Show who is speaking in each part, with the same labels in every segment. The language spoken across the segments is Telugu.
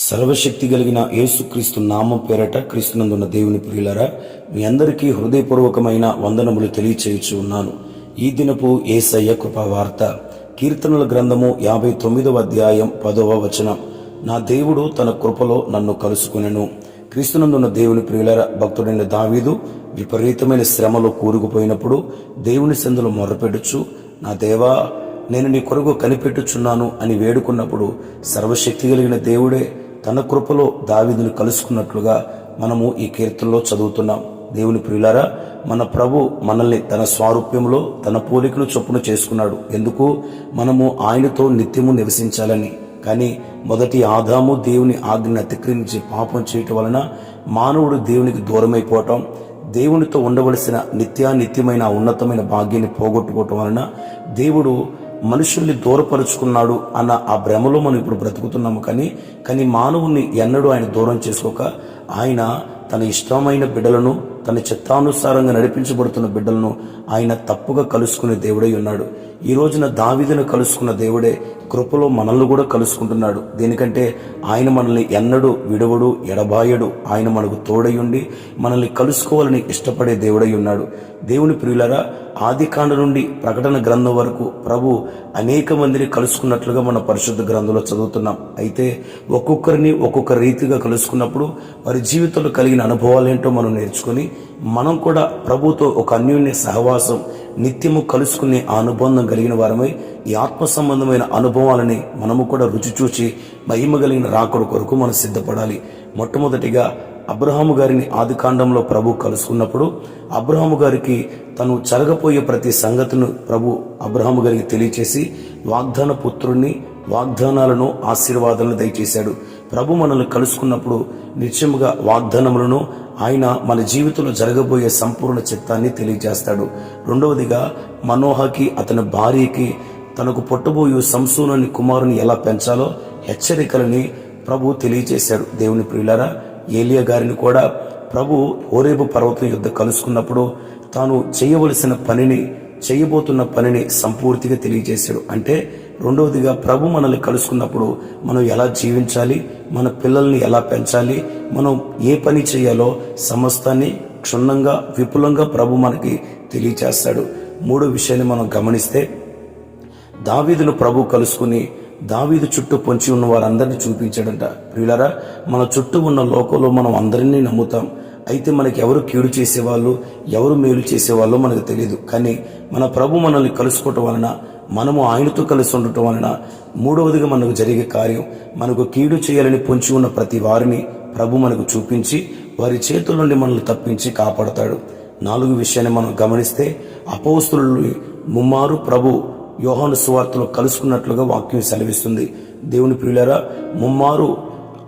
Speaker 1: సర్వశక్తి కలిగిన యేసుక్రీస్తు నామం పేరట క్రీస్తునందున్న దేవుని ప్రియులరా మీ అందరికీ హృదయపూర్వకమైన వందనములు తెలియచేయచ్చు ఉన్నాను. ఈ దినపు ఏసయ్య కృపావార్త కీర్తనల గ్రంథము యాభై తొమ్మిదవ అధ్యాయం పదవ వచనం. నా దేవుడు తన కృపలో నన్ను కలుసుకునెను. క్రీస్తునందున్న దేవుని ప్రియులర భక్తుడైన దావీదు విపరీతమైన శ్రమలో కూరుకుపోయినప్పుడు దేవుని సందులో మొర్రపెడుచు నా దేవా నేను నీ కొరకు కనిపెట్టుచున్నాను అని వేడుకున్నప్పుడు సర్వశక్తి కలిగిన దేవుడే తన కృపలో దావీదును కలుసుకున్నట్లుగా మనము ఈ కీర్తనలో చదువుతున్నాం. దేవుని ప్రియులారా మన ప్రభు మనల్ని తన స్వారూప్యంలో తన పోలికను చొప్పున చేసుకున్నాడు. ఎందుకు? మనము ఆయనతో నిత్యము నివసించాలని. కానీ మొదటి ఆదాము దేవుని ఆజ్ఞని అతిక్రమించి పాపం చేయటం వలన మానవుడు దేవునికి దూరమైపోవటం దేవునితో ఉండవలసిన నిత్యానిత్యమైన నిత్యమైన ఉన్నతమైన భాగ్యాన్ని పోగొట్టుకోవటం వలన దేవుడు మనుషుల్ని దూరపరుచుకున్నాడు అన్న ఆ భ్రమలో మనం ఇప్పుడు బ్రతుకుతున్నాము కానీ కానీ మానవుని ఎన్నడూ ఆయన దూరం చేసుకోక ఆయన తన ఇష్టమైన బిడ్డలను తన చిత్తానుసారంగా నడిపించబడుతున్న బిడ్డలను ఆయన తప్పుగా కలుసుకునే దేవుడై ఉన్నాడు. ఈ రోజున దావిదను కలుసుకున్న దేవుడే కృపలో మనల్ని కూడా కలుసుకుంటున్నాడు. దేనికంటే ఆయన మనల్ని ఎన్నడూ విడవడు ఎడబాయడు. ఆయన మనకు తోడయుండి మనల్ని కలుసుకోవాలని ఇష్టపడే దేవుడై ఉన్నాడు. దేవుని ప్రియులరా ఆది కాండ నుండి ప్రకటన గ్రంథం వరకు ప్రభు అనేక మందిని కలుసుకున్నట్లుగా మన పరిశుద్ధ గ్రంథంలో చదువుతున్నాం. అయితే ఒక్కొక్కరిని ఒక్కొక్క రీతిగా కలుసుకున్నప్పుడు వారి జీవితంలో కలిగిన అనుభవాలు ఏంటో మనం నేర్చుకొని మనం కూడా ప్రభుతో ఒక అన్యోన్య సహవాసం నిత్యము కలుసుకునే ఆ అనుబంధం కలిగిన వారమై ఈ ఆత్మ సంబంధమైన అనుభవాలని మనము కూడా రుచి చూచి మహిమ కలిగిన రాకడు కొరకు మనం సిద్ధపడాలి. మొట్టమొదటిగా అబ్రహాము గారిని ఆది కాండంలో ప్రభు కలుసుకున్నప్పుడు అబ్రహాము గారికి తను జరగపోయే ప్రతి సంగతిను ప్రభు అబ్రహాము గారికి తెలియచేసి వాగ్దాన పుత్రుణ్ణి వాగ్దానాలను ఆశీర్వాదాలను దయచేశాడు. ప్రభు మనల్ని కలుసుకున్నప్పుడు నిత్యముగా వాగ్దానములను ఆయన మన జీవితంలో జరగబోయే సంపూర్ణ చిత్తాన్ని తెలియజేస్తాడు. రెండవదిగా మనోహకి అతని భార్యకి తనకు పుట్టబోయే సంసూనని కుమారుని ఎలా పెంచాలో హెచ్చరికలని ప్రభు తెలియజేశాడు. దేవుని ప్రియులారా ఏలియా గారిని కూడా ప్రభు ఓరేబు పర్వతం యుద్ధ కలుసుకున్నప్పుడు తాను చేయవలసిన పనిని చేయబోతున్న పనిని సంపూర్తిగా తెలియజేశాడు. అంటే రెండవదిగా ప్రభు మనల్ని కలుసుకున్నప్పుడు మనం ఎలా జీవించాలి? మన పిల్లల్ని ఎలా పెంచాలి? మనం ఏ పని చేయాలో సమస్తాన్ని క్షుణ్ణంగా విపులంగా ప్రభు మనకి తెలియచేస్తాడు. మూడో విషయాన్ని మనం గమనిస్తే దావీదును ప్రభు కలుసుకుని దావీదు చుట్టూ పొంచి ఉన్న వారందరినీ చూపించాడంట. ప్రియులరా మన చుట్టూ ఉన్న లోకంలో మనం అందరినీ నమ్ముతాం. అయితే మనకి ఎవరు కీడు చేసేవాళ్ళు ఎవరు మేలు చేసేవాళ్ళు మనకు తెలియదు కానీ మన ప్రభు మనల్ని కలుసుకోవటం వలన మనము ఆయనతో కలిసి ఉండటం వలన మూడవదిగా మనకు జరిగే కార్యం మనకు కీడు చేయాలని పొంచి ఉన్న ప్రతి వారిని ప్రభు మనకు చూపించి వారి చేతుల నుండి మనల్ని తప్పించి కాపాడతాడు. నాలుగు విషయాన్ని మనం గమనిస్తే అపోస్తులు ముమ్మారు ప్రభు యోహాను సువార్తలో కలుసుకున్నట్లుగా వాక్యం సెలవిస్తుంది. దేవుని ప్రియులరా ముమ్మారు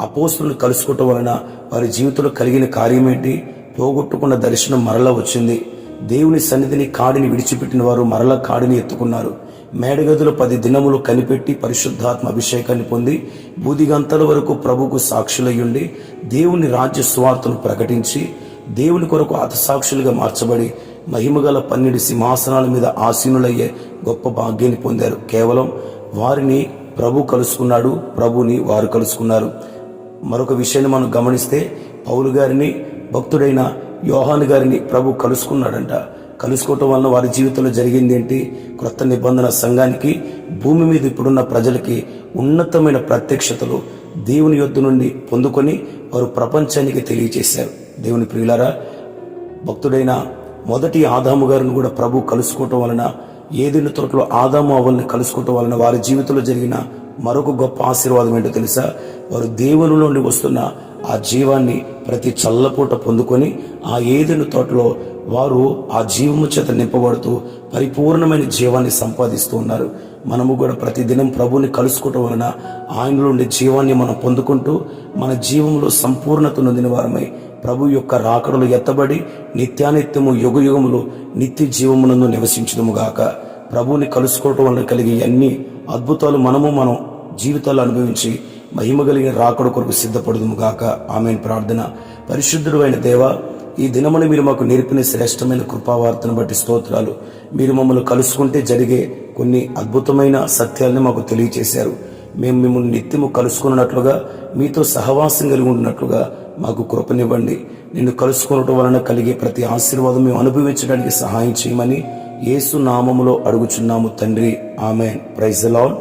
Speaker 1: అపోస్తులను కలుసుకోవటం వలన వారి జీవితంలో కలిగిన కార్యం ఏంటి పోగొట్టుకున్న దర్శనం మరలా వచ్చింది. దేవుని సన్నిధిని కాడిని విడిచిపెట్టిన వారు మరలా కాడిని ఎత్తుకున్నారు. మేడగదులు పది దినములు కనిపెట్టి పరిశుద్ధాత్మ అభిషేకాన్ని పొంది బూదిగంతల వరకు ప్రభుకు సాక్షులయ్యుండి దేవుని రాజ్య స్వార్థను ప్రకటించి దేవుని కొరకు అతసాక్షులుగా మార్చబడి మహిమగల పన్నెండు సింహాసనాల మీద ఆసీనులయ్యే గొప్ప భాగ్యాన్ని పొందారు. కేవలం వారిని ప్రభు కలుసుకున్నాడు ప్రభుని వారు కలుసుకున్నారు. మరొక విషయాన్ని మనం గమనిస్తే పౌలు గారిని భక్తుడైన యోహాను గారిని ప్రభు కలుసుకున్నాడంట. కలుసుకోవటం వలన వారి జీవితంలో జరిగింది ఏంటి? క్రొత్త నిబంధన సంఘానికి భూమి మీద ఇప్పుడున్న ప్రజలకి ఉన్నతమైన ప్రత్యక్షతలు దేవుని యొద్ద నుండి పొందుకొని వారు ప్రపంచానికి తెలియజేశారు దేవుని ప్రియులారా భక్తుడైన మొదటి ఆదాము గారిని కూడా ప్రభు కలుసుకోవటం వలన ఏదైనా తోటలో ఆదాము అవల్ని కలుసుకోవటం వలన వారి జీవితంలో జరిగిన మరొక గొప్ప ఆశీర్వాదం ఏంటో తెలుసా? వారు దేవుని నుండి వస్తున్న ఆ జీవాన్ని ప్రతి చల్లపూట పొందుకొని ఆ ఏదైనా తోటలో వారు ఆ జీవము చేత నింపబడుతూ పరిపూర్ణమైన జీవాన్ని సంపాదిస్తూ ఉన్నారు. మనము కూడా ప్రతిదినం ప్రభుని కలుసుకోవటం వలన ఆయనలో ఉండే జీవాన్ని మనం పొందుకుంటూ మన జీవంలో సంపూర్ణత నొందిన వారమై ప్రభు యొక్క రాకడలు ఎత్తబడి నిత్యానిత్యము యుగ యుగములు నిత్య జీవమునందు నివసించడము గాక. ప్రభుని కలుసుకోవటం వలన కలిగే అన్ని అద్భుతాలు మనము మనం జీవితాలు అనుభవించి మహిమ కలిగిన రాకడ కొరకు సిద్ధపడదుము గాక. ఆమె ప్రార్థన. పరిశుద్ధుడు అయిన దేవ ఈ దినమును మీరు మాకు నేర్పిన శ్రేష్టమైన కృపావార్తను బట్టి స్తోత్రాలు. మీరు మమ్మల్ని కలుసుకుంటే జరిగే కొన్ని అద్భుతమైన సత్యాల్ని మాకు తెలియచేశారు. మేము మిమ్మల్ని నిత్యము కలుసుకున్నట్లుగా మీతో సహవాసం కలిగి ఉంటున్నట్లుగా మాకు కృపనివ్వండి. నిన్ను కలుసుకోవటం వలన కలిగే ప్రతి ఆశీర్వాదం మేము అనుభవించడానికి సహాయం చేయమని యేసు నామములో అడుగుచున్నాము తండ్రి. ఆమె ప్రైజ్ లాడ్